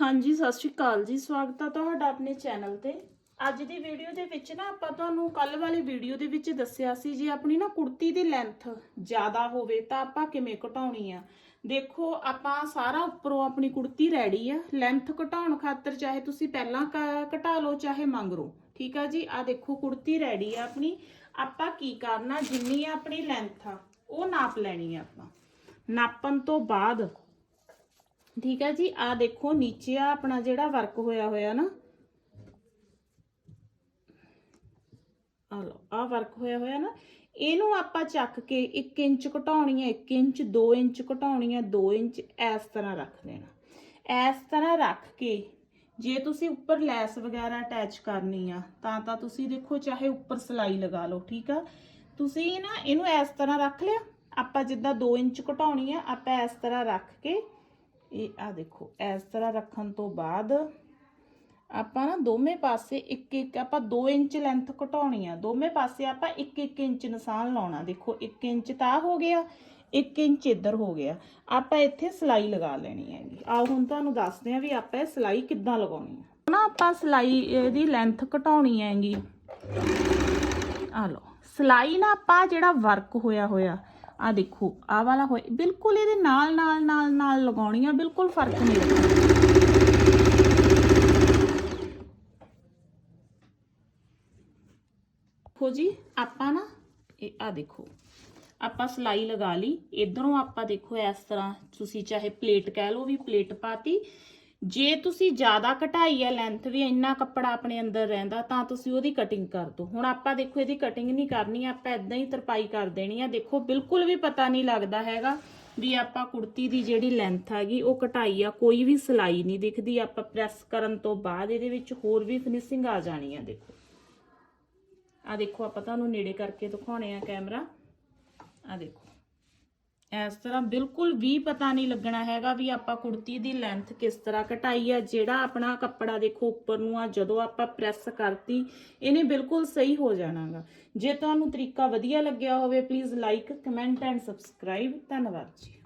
ਹਾਂਜੀ, ਸਤਿ ਸ਼੍ਰੀ ਅਕਾਲ ਜੀ। ਸਵਾਗਤ ਹੈ ਤੁਹਾਡਾ ਆਪਣੇ ਚੈਨਲ ਤੇ। ਅੱਜ ਦੀ ਵੀਡੀਓ ਦੇ ਵਿੱਚ ਨਾ ਆਪਾਂ ਤੁਹਾਨੂੰ ਕੱਲ ਵਾਲੀ ਵੀਡੀਓ ਦੇ ਵਿੱਚ ਦੱਸਿਆ ਸੀ ਜੇ ਆਪਣੀ ਨਾ ਕੁੜਤੀ ਦੀ ਲੈਂਥ ਜ਼ਿਆਦਾ ਹੋਵੇ ਤਾਂ ਆਪਾਂ ਕਿਵੇਂ ਘਟਾਉਣੀ ਆ। ਦੇਖੋ, ਆਪਾਂ ਸਾਰਾ ਉੱਪਰੋਂ ਆਪਣੀ ਕੁੜਤੀ ਰੈਡੀ ਆ। ਲੈਂਥ ਘਟਾਉਣ ਖਾਤਰ ਚਾਹੇ ਤੁਸੀਂ ਪਹਿਲਾਂ ਕ- ਘਟਾ ਲਓ, ਚਾਹੇ ਮੰਗਰੋ ਠੀਕ ਆ ਜੀ? ਆ ਦੇਖੋ, ਕੁੜਤੀ ਰੈਡੀ ਆ ਆਪਣੀ। ਆਪਾਂ ਕੀ ਕਰਨਾ? ਜਿੰਨੀ ਆਪਣੀ ਲੈਂਥ ਆ, ਉਹ ਨਾਪ ਲੈਣੀ ਆ ਆਪਾਂ। ਨਾਪਣ ਤੋਂ ਬਾਅਦ ਠੀਕ ਹੈ ਜੀ ਆ ਦੇਖੋ, ਨੀਚੇ ਆ ਆਪਣਾ ਜਿਹੜਾ ਵਰਕ ਹੋਇਆ ਹੋਇਆ ਨਾ। ਆ ਲਓ ਆ ਵਰਕ ਹੋਇਆ ਹੋਇਆ ਨਾ। ਇਹਨੂੰ ਆਪਾਂ ਚੱਕ ਕੇ 1 ਇੰਚ ਘਟਾਉਣੀ ਹੈ 1 ਇੰਚ 2 ਇੰਚ ਘਟਾਉਣੀ ਹੈ 2 ਇੰਚ, ਇਸ ਤਰ੍ਹਾਂ ਰੱਖ ਦੇਣਾ। ਇਸ ਤਰ੍ਹਾਂ ਰੱਖ ਕੇ ਜੇ ਤੁਸੀਂ ਉੱਪਰ ਲੈਸ ਵਗੈਰਾ ਅਟੈਚ ਕਰਨੀ ਆ, ਤਾਂ ਤਾਂ ਤੁਸੀਂ ਦੇਖੋ, ਚਾਹੇ ਉੱਪਰ ਸਲਾਈ ਲਗਾ ਲਓ, ਠੀਕ ਆ? ਤੁਸੀਂ ਨਾ ਇਹਨੂੰ ਇਸ ਤਰ੍ਹਾਂ ਰੱਖ ਲਿਆ। ਆਪਾਂ ਜਿੱਦਾਂ 2 ਇੰਚ ਘਟਾਉਣੀ ਆ, ਆਪਾਂ ਇਸ ਤਰ੍ਹਾਂ ਰੱਖ ਕੇ ਇਹ ਆ ਦੇਖੋ, ਇਸ ਤਰ੍ਹਾਂ ਰੱਖਣ ਤੋਂ ਬਾਅਦ ਆਪਾਂ ਨਾ ਦੋਵੇਂ ਪਾਸੇ ਇੱਕ ਇੱਕ, ਆਪਾਂ 2 ਇੰਚ ਲੈਂਥ ਘਟਾਉਣੀ ਆ। ਦੋਵੇਂ ਪਾਸੇ ਆਪਾਂ 1 1 ਇੰਚ ਨਿਸ਼ਾਨ ਲਾਉਣਾ। ਦੇਖੋ 1 ਇੰਚ ਤਾਂ ਹੋ ਗਿਆ 1 ਇੰਚ ਇੱਧਰ ਹੋ ਗਿਆ। ਆਪਾਂ ਇੱਥੇ ਸਲਾਈ ਲਗਾ ਲੈਣੀ ਹੈਗੀ। ਆਓ ਹੁਣ ਤੁਹਾਨੂੰ ਦੱਸਦੇ ਆ ਵੀ ਆਪਾਂ ਇਹ ਸਲਾਈ ਕਿੱਦਾਂ ਲਗਾਉਣੀ ਆ। ਨਾ ਆਪਾਂ ਸਲਾਈ, ਇਹਦੀ ਲੈਂਥ ਘਟਾਉਣੀ ਹੈਗੀ। ਆ ਲਓ, ਸਲਾਈ ਨਾ ਆਪਾਂ ਜਿਹੜਾ ਵਰਕ ਹੋਇਆ ਹੋਇਆ, ਆ ਦੇਖੋ ਆ ਵਾਲਾ ਹੋਇਆ, ਬਿਲਕੁਲ ਇਹਦੇ ਨਾਲ ਨਾਲ ਨਾਲ ਲਗਾਉਣੀ ਆ, ਬਿਲਕੁਲ ਫ਼ਰਕ ਨਹੀਂ ਰੱਖਣਾ। ਦੇਖੋ ਜੀ, ਆਪਾਂ ਨਾ, ਇਹ ਆ ਦੇਖੋ, ਆਪਾਂ ਸਲਾਈ ਲਗਾ ਲਈ, ਇਧਰੋਂ ਆਪਾਂ ਦੇਖੋ ਇਸ ਤਰ੍ਹਾਂ, ਤੁਸੀਂ ਚਾਹੇ ਪਲੇਟ ਕਹਿ ਲਓ ਵੀ ਪਲੇਟ ਪਾਤੀ, ਜੇ ਤੁਸੀਂ ਜ਼ਿਆਦਾ ਘਟਾਈ ਹੈ ਲੈਂਥ ਵੀ, ਇੰਨਾ ਕੱਪੜਾ ਆਪਣੇ ਅੰਦਰ ਰਹਿੰਦਾ, ਤਾਂ ਤੁਸੀਂ ਉਹਦੀ ਕਟਿੰਗ ਕਰ ਦਿਓ। ਹੁਣ ਆਪਾਂ ਦੇਖੋ, ਇਹਦੀ ਕਟਿੰਗ ਨਹੀਂ ਕਰਨੀ, ਆਪਾਂ ਇਦਾਂ ਹੀ ਤਰਪਾਈ ਕਰ ਦੇਣੀ ਆ। ਦੇਖੋ, ਬਿਲਕੁਲ ਵੀ ਪਤਾ ਨਹੀਂ ਲੱਗਦਾ ਹੈਗਾ। ਵੀ ਆਪਾਂ ਕੁੜਤੀ ਦੀ ਜਿਹੜੀ ਲੈਂਥ ਹੈਗੀ, ਉਹ ਘਟਾਈ ਆ, ਕੋਈ ਵੀ ਸਲਾਈ ਨਹੀਂ ਦਿਖਦੀ। ਆਪਾਂ ਪ੍ਰੈਸ ਕਰਨ ਤੋਂ ਬਾਅਦ ਇਹਦੇ ਵਿੱਚ ਹੋਰ ਵੀ ਫਿਨਿਸ਼ਿੰਗ ਆ ਜਾਣੀ ਆ, ਦੇਖੋ। ਆ ਦੇਖੋ, ਆਪਾਂ ਤੁਹਾਨੂੰ ਨੇੜੇ ਕਰਕੇ ਦਿਖਾਉਣੇ ਆ ਕੈਮਰਾ ਆ ਦੇਖੋ। ਇਸ ਤਰ੍ਹਾਂ ਬਿਲਕੁਲ ਵੀ ਪਤਾ ਨਹੀਂ ਲੱਗਣਾ ਹੈਗਾ ਵੀ ਆਪਾਂ ਕੁੜਤੀ ਦੀ ਲੈਂਥ ਕਿਸ ਤਰ੍ਹਾਂ ਘਟਾਈ ਆ, ਜਿਹੜਾ ਆਪਣਾ ਕੱਪੜਾ ਦੇਖੋ ਉੱਪਰ ਨੂੰ ਆ, ਜਦੋਂ ਆਪਾਂ ਪ੍ਰੈਸ ਕਰਤੀ, ਇਹਨੇ ਬਿਲਕੁਲ ਸਹੀ ਹੋ ਜਾਣਾਗਾ। ਜੇ ਤੁਹਾਨੂੰ ਤਰੀਕਾ ਵਧੀਆ ਲੱਗਿਆ ਹੋਵੇ please like comment and subscribe ਧੰਨਵਾਦ ਜੀ।